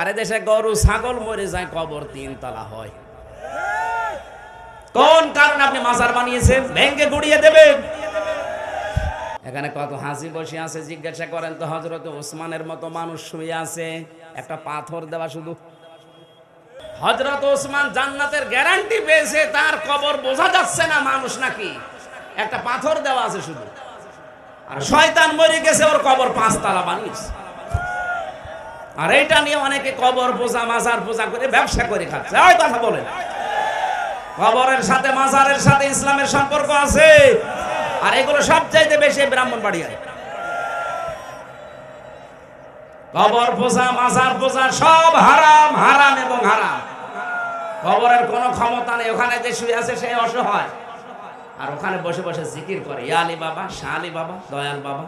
আরে দেশে গরু, ছাগল মরে যায়, কবর তিন তলা হয়। কোন কারণে আপনি মাজার বানিয়েছেন? ব্যাংকে গুড়িয়ে দেবেন। এখানে কত হাসি বসে আছে, জিজ্ঞাসা করেন তো হজরত ওসমানের মতো মানুষ শুয়ে আছে। একটা পাথর দেওয়া শুধু। হজরত ওসমান জান্নাতের গ্যারান্টি পেয়েছে, তার কবর বোঝা যাচ্ছে না মানুষ নাকি। একটা পাথর দেওয়া আছে শুধু। আর শয়তান মরে গেছে, ওর কবর পাঁচতলা বানিয়েছে। আর এইটা নিয়ে অনেকে কবর পূজা, মাজার পূজা করে ব্যবসা করে খাচ্ছে। ওই কথা বলেন। কবরের সাথে মাজারের সাথে ইসলামের সম্পর্ক আছে। আর এগুলো সবচাইতে বেশি ব্রাহ্মণ বাড়িয়ায় কবর পূজা, মাজার পূজা সব হারাম হারাম এবং হারাম। কবরের কোনো ক্ষমতা নেই। ওখানে যে শুয়ে আছে সে অসহায়। আর ওখানে বসে বসে জিকির করে। ইয়ালি বাবা শাহ বাবা, দয়াল বাবা।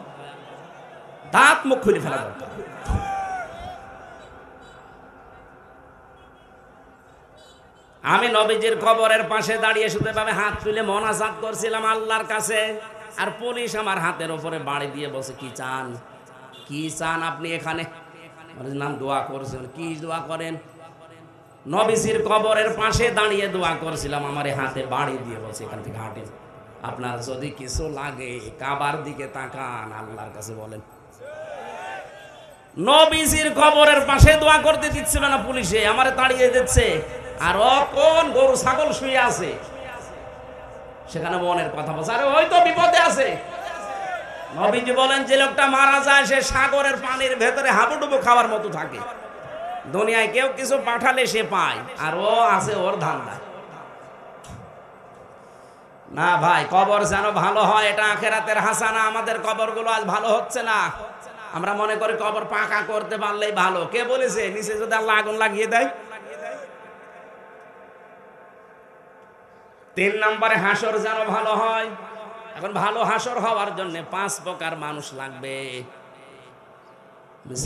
দাঁত মুখ খুলে ফেলা দরকার। আমি নবীজির কবরের পাশে দাঁড়িয়ে শুধু ভাবে হাত তুলে মনাজাত করছিলাম আল্লাহর কাছে। আর পুলিশ আমার হাতের উপরে বাড়ি দিয়ে বসে কি চান? কি চান আপনি এখানে? নাম দোয়া করছেন কি দোয়া করেন? নবীজির কবরের পাশে দাঁড়িয়ে দোয়া করছিলাম, আমার হাতে বাড়ি দিয়ে বসে এখান থেকে হাঁটে আপনার যদি কিছু লাগে, কাবার দিকে তাকান। আল্লাহর কাছে বলেন। নবীজির কবরের পাশে দোয়া করতে দিচ্ছিল না পুলিশে, আমারে তাড়িয়ে দিচ্ছে। আর ও কোন গরু ছাগল শুয়ে আছে? সেখানে মনের কথা বলছে। আরে ওই তো বিপদে আছে। নবীজি বলেন, যে লোকটা মারা যায়, সে সাগরের পানির ভেতরে হাবুডুবু খাওয়ার মতো থাকে। দুনিয়ায় কেউ কিছু পাঠালে সে পায়, আর ও আছে ওর ধান্দা। না ভাই, কবর যেন ভালো হয়, এটা আখেরাতের হাসানা। আমাদের কবরগুলো আজ ভালো হচ্ছে না। আমরা মনে করি কবর পাকা করতে পারলেই ভালো। কে বলেছে? নিচে যদি আল্লাহ আগুন লাগিয়ে দেয়। তিন নম্বরে হাসর যেন ভালো হয়। এখন ভালো হাসর হওয়ার জন্য পাঁচ প্রকার মানুষ লাগবে।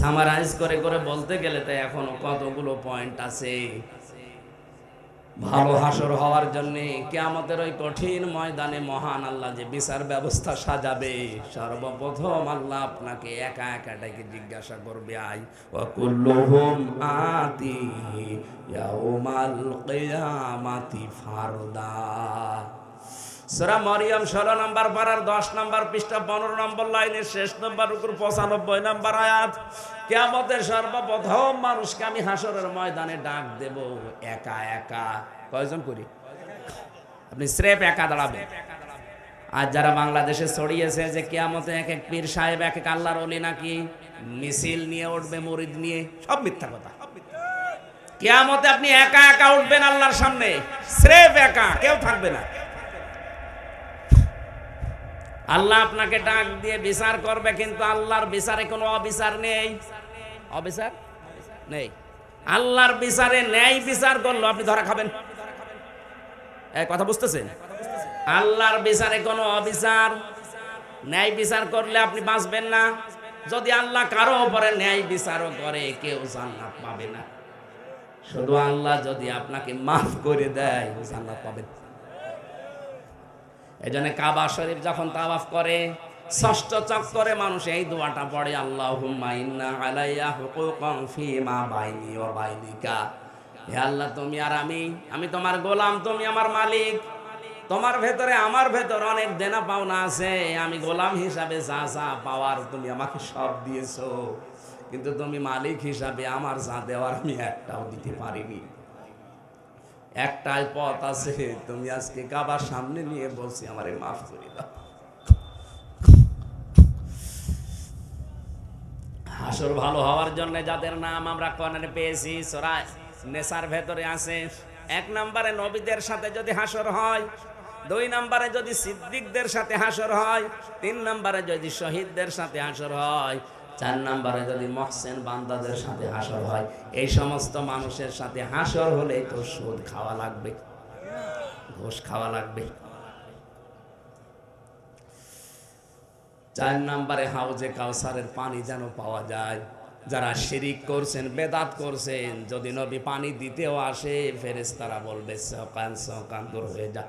সামারাইজ করে করে বলতে গেলে তো এখনও কতগুলো পয়েন্ট আছে? ভালো হাসর হওয়ার জন্য কেয়ামতের ওই কঠিন ময়দানে মহান আল্লাহ যে বিচার ব্যবস্থা সাজাবে সর্বপ্রথম আল্লাহ আপনাকে একা একাটাকে ডেকে জিজ্ঞাসা করবে আই ওয়াকুল্লুহুম আতি ইয়াউমাল কিয়ামাতি ফারদা। সূরা মরিয়ম 16 নম্বর পারার 10 নম্বর পৃষ্ঠা 15 নম্বর লাইনের শেষ নম্বর উপর 95 নম্বর আয়াত। কিয়ামতের সর্বপ্রথম মানুষকে আমি হাসরের ময়দানে ডাক দেব, একা একা। কয়জন করি? আপনি স্রেফ একা দাঁড়াবেন। আর যারা বাংলাদেশে ছড়িয়েছে যে কিয়ামতে এক এক পীর সাহেব, এক এক আল্লাহর অলি নাকি মিছিল নিয়ে উঠবে, মরিদ নিয়ে, সব মিথ্যা কথা। কিয়ামতে আপনি একা একা উঠবেন আল্লাহর সামনে। স্রেফ একা, কেউ থাকবে না। আল্লাহ আপনাকে ডাক দিয়ে বিচার করবে, কিন্তু আল্লাহর বিচারে কোনো অবিচার নেই। অবিচার? নেই। আল্লাহর বিচারে ন্যায় বিচার করল, আপনি ধরা খাবেন। কথা বুঝতেছেন? আল্লাহর বিচারে কোনো অবিচার, ন্যায় বিচার করলে আপনি বাঁচবেন না। যদি আল্লাহ কারও উপরে ন্যায় বিচারও করে, কেউ জান্নাত পাবে না। শুধু আল্লাহ যদি আপনাকে মাফ করে দেয় জান্নাত পাবেন। এই জন্য কাবা শরীফ যখন তাওয়াফ করে, ষষ্ঠ চক্করে মানুষ এই দোয়াটা পড়ে ইন্না আলাইয়া হুকুকান ফীমা বাইনি বাইনিকা। হে আল্লাহ, তুমি আর আমি আমি তোমার গোলাম, তুমি আমার মালিক। তোমার ভেতরে আমার ভেতর অনেক দেনা পাওনা আছে, আমি গোলাম হিসাবে যা যা পাওয়ার তুমি আমাকে সব দিয়েছ। কিন্তু তুমি মালিক হিসাবে আমার যা দেওয়ার আমি একটাও দিতে পারিনি। একটাই পথ আছে, তুমি আজকে কাবার সামনে নিয়ে বলছি, আমারে মাফ করে দাও। হাসর ভালো হওয়ার জন্য যাদের নাম আমরা কোরআনে পেয়েছি, সরাই, নেশার ভেতরে আছে। এক নম্বরে নবীদের সাথে যদি হাসর হয়, দুই নম্বরে যদি সিদ্দিকদের সাথে হাসর হয়, তিন নম্বরে যদি শহীদদের সাথে হাসর হয় চার নম্বরে যদি মহসেন বান্দাদের সাথে হাসর হয়, এই সমস্ত মানুষের সাথে হাসর হলে তো সুদ খাওয়া লাগবে। ঘুষ খাওয়া লাগবে। চার নম্বরে হাউজে কাউসারের পানি যেন পাওয়া যায়। যারা শিরিক করছেন, বেদাত করছেন, যদি নবী পানি দিতেও আসে ফেরেস তারা বলবে, সকান সকান দূর হয়ে যা।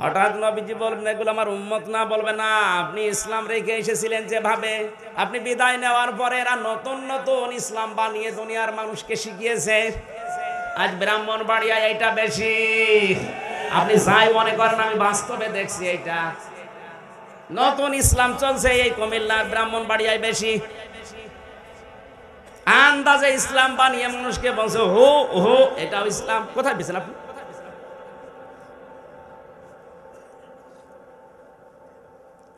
হঠাৎ নবীজি বলবেন এগুলো আমার উম্মত না, বলবে না। আপনি ইসলাম রেখে এসেছিলেন যেভাবে। আপনি বিদায় নেওয়ার পরে এরা নতুন নতুন ইসলাম বানিয়ে দুনিয়ার মানুষকে শিখিয়েছে। আজ ব্রাহ্মণ বাড়িয়ায় এটা বেশি। আপনি যাই মনে করেন, আমি বাস্তবে দেখছি এটা নতুন ইসলাম চলছে এই কুমিল্লার ব্রাহ্মণ বাড়িয়ায় বেশি। আন্দাজে ইসলাম বানিয়ে মানুষকে বলছে, হো হো, এটাও ইসলাম। কোথায় পেয়েছেন আপনি?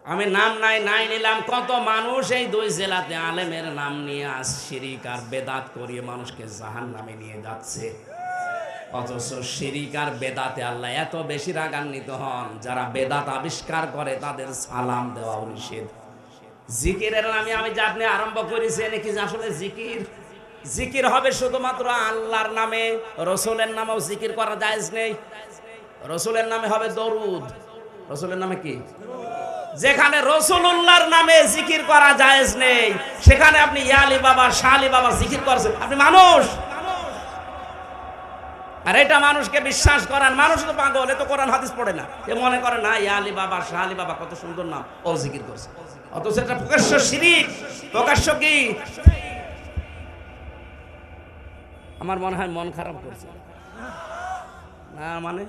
আমি নাম নাই নাই নিলাম, কত মানুষ এই দুই জেলাতে আলেমের নাম নিয়ে আজ শিরিক আর বেদাত করিয়ে মানুষকে জাহান নামে নিয়ে যাচ্ছে। অথচ শিরিক আর বেদাতে আল্লাহ এত বেশি রাগান্বিত হন, যারা বেদাত আবিষ্কার করে তাদের সালাম দেওয়া নিষেধ। জিকিরের নামে আমি যা আপনি আরম্ভ করেছি নাকি আসলে জিকির? জিকির হবে শুধুমাত্র আল্লাহর নামে, রসুলের নামেও জিকির করা জায়েজ নেই। রসুলের নামে হবে দরুদ। রসুলের নামে কি? যেখানে রসুল্লাহর নামে জিকির করা জায়েজ নেই, সেখানে আপনি ইয়ালি বাবা শালি বাবা জিকির করছেন। আপনি মানুষ। আর এটা মানুষকে বিশ্বাস করান মানুষ তো পাগল, এ তো কোরআন, হাদিস পড়ে না। এ মনে করে, না ইয়ালি বাবা শালি বাবা, কত সুন্দর নাম। ও জিকির করছে। অথচ এটা প্রকাশ্য শিরিক, প্রকাশ্য কি? আমার মনে হয় মন খারাপ করছে। না মানে?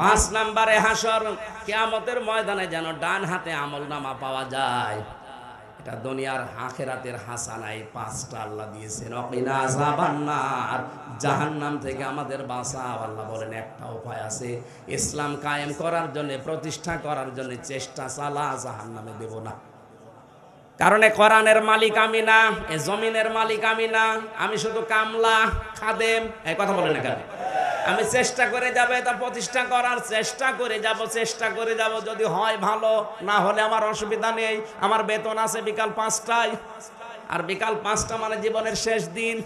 পাঁচ নাম্বারে হাসর, কেয়ামতের ময়দানে যেন ডান হাতে আমল নামা পাওয়া যায়। এটা দুনিয়ার আখেরাতের হাসানা এই পাঁচটা আল্লাহ দিয়েছেন। অকিনা আযাবান্নার। জাহান্নাম থেকে আমাদের বাঁচাও, আল্লাহ বলেন, একটা উপায় আছে। ইসলাম কায়েম করার জন্য, প্রতিষ্ঠা করার জন্য চেষ্টা চালা, জাহান্নামে দেব না। কারণ এ কোরআনের মালিক আমি না, এ জমিনের মালিক আমি না, আমি শুধু কামলা, খাদেম, এই কথা বলে না কেন? আমি চেষ্টা করে যাব এটা প্রতিষ্ঠা করার চেষ্টা করে যাব, চেষ্টা করে যাব। যদি হয় ভালো, না হলে আমার অসুবিধা নেই। আমার বেতন আছে বিকাল পাঁচটায়। আর বিকাল পাঁচটা মানে জীবনের শেষ দিন।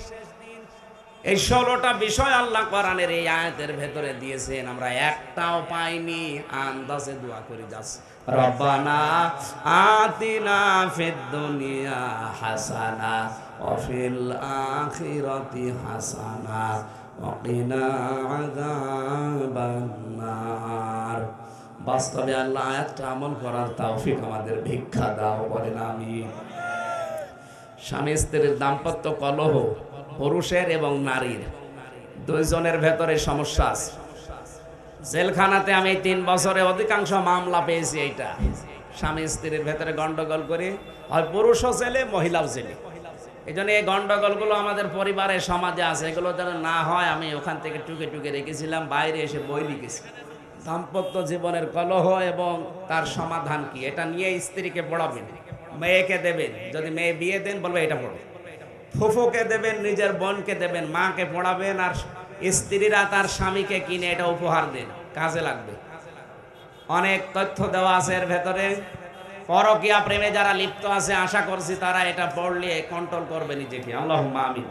এই ষোলোটা বিষয় আল্লাহ কোরআনের এই আয়াতের ভেতরে দিয়েছেন। আমরা একটাও পাইনি, আন্দাজে দোয়া করে যাচ্ছি রব্বানা আতিনা ফিদ দুনিয়া হাসানা, ওয়া ফিল আখিরাতি হাসানা। কিনা আযাবান নার বাস্তবে আল্লাহ আয়াতটা আমল করার তৌফিক আমাদের ভিক্ষা দাও, বলেন আমিন। স্বামী স্ত্রীর দাম্পত্য কলহ, পুরুষের এবং নারীর, দুইজনের ভেতরে সমস্যা আছে। জেলখানাতে আমি তিন বছরে অধিকাংশ মামলা পেয়েছি এইটা। স্বামী স্ত্রীর ভেতরে গন্ডগোল করে হয় পুরুষও জেলে মহিলাও জেলে। এই জন্য এই গন্ডগোলগুলো আমাদের পরিবারে সমাজে আছে। এগুলো যেন না হয়, আমি ওখান থেকে টুকে টুকে রেখেছিলাম, বাইরে এসে বই লিখেছি। দাম্পত্য জীবনের কলহ এবং তার সমাধান কি? এটা নিয়ে স্ত্রীকে পড়াবেন, মেয়েকে দেবেন, যদি মেয়ে বিয়ে দেন, বলবে এটা পড়ো। ফুফুকে দেবেন, নিজের বোনকে দেবেন, মাকে পড়াবেন, আর স্ত্রীরা তার স্বামীকে কিনে এটা উপহার দেন, কাজে লাগবে। অনেক তথ্য দেওয়া আছে এর ভেতরে। পরকিয়া প্রেমে যারা লিপ্ত আছে, আশা করছি তারা এটা পড়লে কন্ট্রোল করবে নিজেকে। আল্লাহ আমিন।